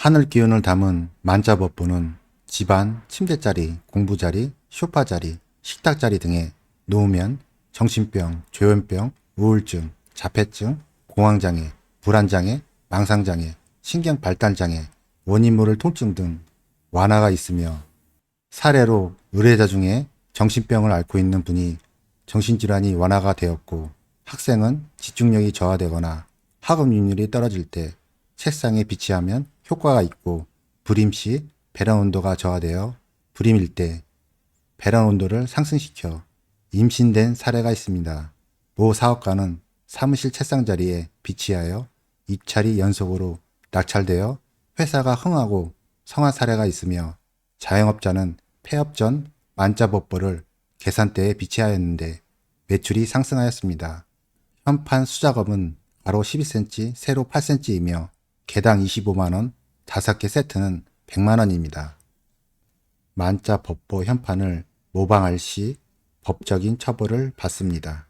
하늘 기운을 담은 만자법부는 집안, 침대자리, 공부자리, 쇼파자리, 식탁자리 등에 놓으면 정신병, 조현병, 우울증, 자폐증, 공황장애, 불안장애, 망상장애, 신경발달장애, 원인 모를 통증 등 완화가 있으며 사례로 의뢰자 중에 정신병을 앓고 있는 분이 정신질환이 완화가 되었고 학생은 집중력이 저하되거나 학업률이 떨어질 때 책상에 비치하면 효과가 있고 불임 시 배란 온도가 저하되어 불임일 때 배란 온도를 상승시켜 임신된 사례가 있습니다. 모 사업가는 사무실 책상 자리에 비치하여 입찰이 연속으로 낙찰되어 회사가 흥하고 성한 사례가 있으며 자영업자는 폐업 전 만자법보를 계산대에 비치하였는데 매출이 상승하였습니다. 현판 수작업은 가로 12cm, 세로 8cm이며 개당 25만원, 5개 세트는 100만 원입니다. 만자 법보 현판을 모방할 시 법적인 처벌을 받습니다.